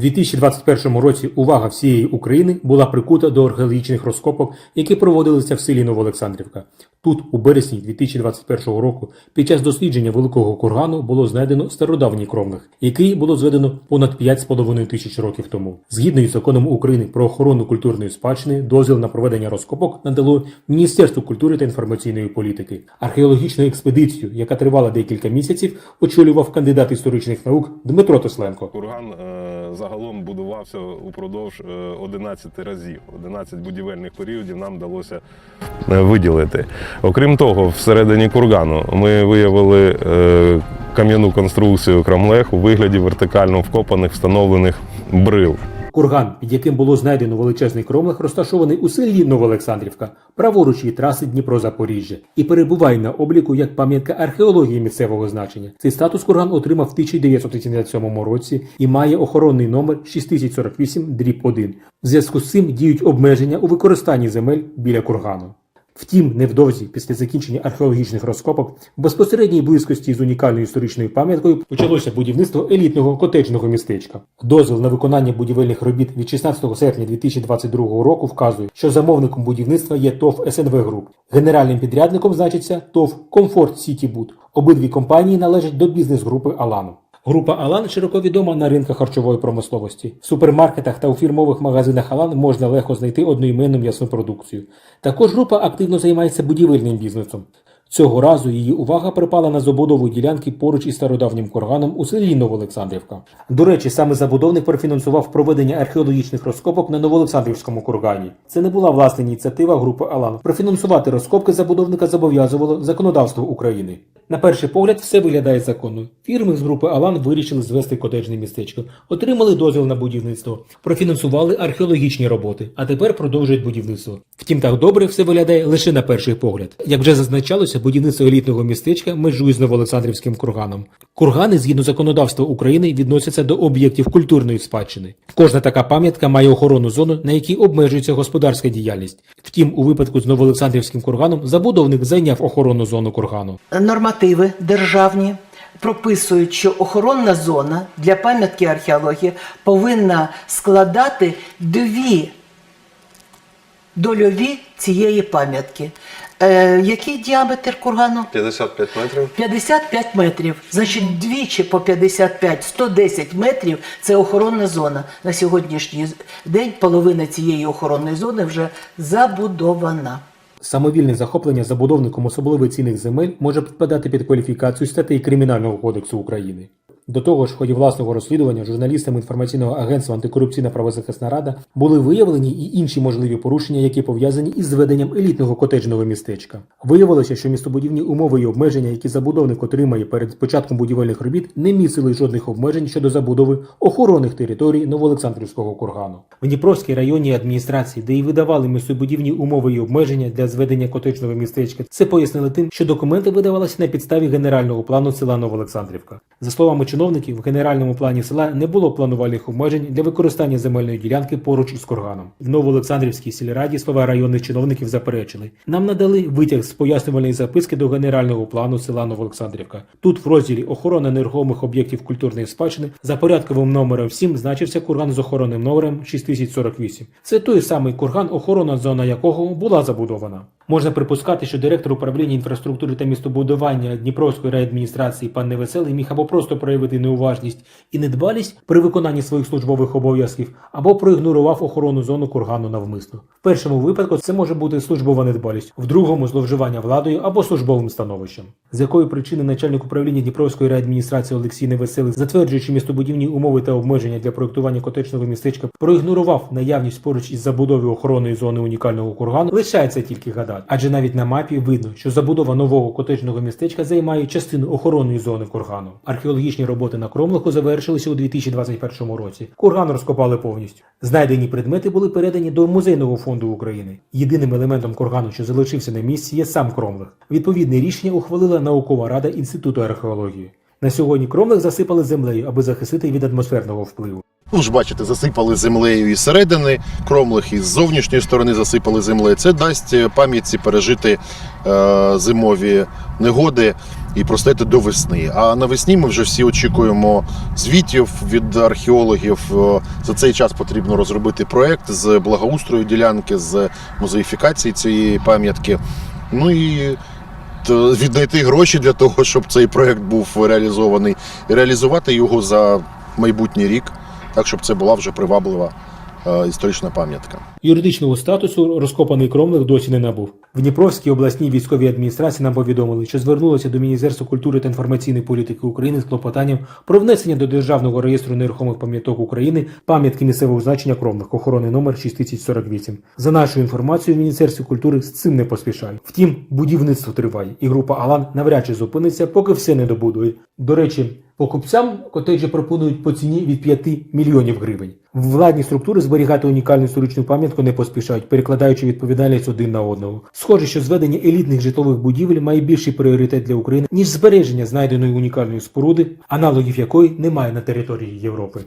2021 році увага всієї України була прикута до археологічних розкопок, які проводилися в селі Новоолександрівка. Тут, у березні 2021 року, під час дослідження великого кургану було знайдено стародавній кромлих, який було зведено понад 5,5 тисяч років тому. Згідно із законом України про охорону культурної спадщини, дозвіл на проведення розкопок надало Міністерство культури та інформаційної політики. Археологічну експедицію, яка тривала декілька місяців, очолював кандидат історичних наук Дмитро Тесленко. Курган е, загалом будувався упродовж е, 11 разів. 11 будівельних періодів нам вдалося е, виділити. Окрім того, всередині кургану ми виявили е, кам'яну конструкцію крамлех у вигляді вертикально вкопаних встановлених брил. Курган, під яким було знайдено величезний кромлех, розташований у селі Новоолександрівка, праворуч від траси Дніпро-Запоріжжя, і перебуває на обліку як пам'ятка археології місцевого значення. Цей статус курган отримав в 1987 році і має охоронний номер 6048 дріб 1. В зв'язку з цим діють обмеження у використанні земель біля кургану. Втім, невдовзі після закінчення археологічних розкопок в безпосередній близькості з унікальною історичною пам'яткою почалося будівництво елітного котеджного містечка. Дозвіл на виконання будівельних робіт від 16 серпня 2022 року вказує, що замовником будівництва є ТОВ СНВ Груп. Генеральним підрядником значиться ТОВ Комфорт Сіті Буд. Обидві компанії належать до бізнес-групи Алану. Група Алан широко відома на ринках харчової промисловості. В супермаркетах та у фірмових магазинах Алан можна легко знайти одноіменну м'ясну продукцію. Також група активно займається будівельним бізнесом. Цього разу її увага припала на забудову ділянки поруч із стародавнім курганом у селі Новоолександрівка. До речі, саме забудовник профінансував проведення археологічних розкопок на Новоолександрівському кургані. Це не була власна ініціатива групи Алан. Профінансувати розкопки забудовника зобов'язувало законодавство України. На перший погляд, все виглядає законно. Фірми з групи Алан вирішили звести котеджне містечко, отримали дозвіл на будівництво, профінансували археологічні роботи, а тепер продовжують будівництво. Втім, так добре все виглядає лише на перший погляд. Як вже зазначалося, будівництво елітного містечка межує з Новоолександрівським курганом. Кургани, згідно законодавства України, відносяться до об'єктів культурної спадщини. Кожна така пам'ятка має охоронну зону, на якій обмежується господарська діяльність. Втім, у випадку з Новоолександрівським курганом забудовник зайняв охоронну зону кургану. нормативи державні прописують, що охоронна зона для пам'ятки археології повинна складати дві дольові цієї пам'ятки. Е, який діаметр кургану? 55 метрів. 55 метрів. Значить, двічі по 55, 110 метрів це охоронна зона. На сьогоднішній день половина цієї охоронної зони вже забудована. Самовільне захоплення забудовником особливо цінних земель може підпадати під кваліфікацію статей Кримінального кодексу України. До того ж, в ході власного розслідування журналістами інформаційного агентства Антикорупційна правозахисна рада були виявлені і інші можливі порушення, які пов'язані із зведенням елітного котеджного містечка. Виявилося, що містобудівні умови і обмеження, які забудовник отримає перед початком будівельних робіт, не містили жодних обмежень щодо забудови охоронних територій Новоолександрівського кургану. В Дніпровській районній адміністрації, де й видавали містобудівні умови і обмеження для зведення котеджного містечка, це пояснили тим, що документи видавалися на підставі генерального плану села Новоолександрівка. За словами чиновників, в генеральному плані села не було планувальних обмежень для використання земельної ділянки поруч із курганом. В Новоолександрівській сільраді слова районних чиновників заперечили. Нам надали витяг з пояснювальної записки до генерального плану села Новоолександрівка. Тут в розділі охорона нерухомих об'єктів культурної спадщини за порядковим номером 7 значився курган з охоронним номером 6048. Це той самий курган, охоронна зона якого була забудована. Можна припускати, що директор управління інфраструктури та містобудування Дніпровської райадміністрації пан Невеселий міг або просто проявити неуважність і недбалість при виконанні своїх службових обов'язків, або проігнорував охорону зону кургану навмисно. В першому випадку це може бути службова недбалість, в другому зловживання владою або службовим становищем. З якої причини начальник управління Дніпровської райадміністрації Олексій Невеселий, затверджуючи містобудівні умови та обмеження для проєктування котечного містечка, проігнорував наявність поруч із забудовою охоронної зони унікального кургану, лишається тільки гадати. Адже навіть на мапі видно, що забудова нового котечного містечка займає частину охоронної зони кургану. Археологічні роботи на Кромлиху завершилися у 2021 році. Курган розкопали повністю. Знайдені предмети були передані до музейного фонду України. Єдиним елементом кургану, що залишився на місці, є сам Кромлих. Відповідне рішення ухвалила наукова рада Інституту археології. На сьогодні Кромлих засипали землею, аби захистити від атмосферного впливу. Ну ж бачите, засипали землею із середини, кромлих із зовнішньої сторони засипали землею. Це дасть е, пам'ятці пережити е, зимові негоди. і простояти до весни. А навесні ми вже всі очікуємо звітів від археологів. Е, За цей час потрібно розробити проект з благоустрою ділянки, з музеїфікації цієї пам'ятки. Ну і віднайти гроші для того, щоб цей проект був реалізований, і реалізувати його за майбутній рік, так щоб це була вже приваблива е, історична пам'ятка. Юридичного статусу розкопаний кромлих досі не набув. В Дніпровській обласній військовій адміністрації нам повідомили, що звернулося до Міністерства культури та інформаційної політики України з клопотанням про внесення до Державного реєстру нерухомих пам'яток України пам'ятки місцевого значення кромлих, охоронний номер 6048. За нашою інформацією, в Міністерстві культури з цим не поспішає. Втім, будівництво триває, і група Алан навряд чи зупиниться, поки все не добудує. До речі, покупцям котеджі пропонують по ціні від 5 мільйонів гривень. Владні структури зберігати унікальну історичну пам'ятку не поспішають, перекладаючи відповідальність один на одного. Схоже, що зведення елітних житлових будівель має більший пріоритет для України ніж збереження знайденої унікальної споруди, аналогів якої немає на території Європи.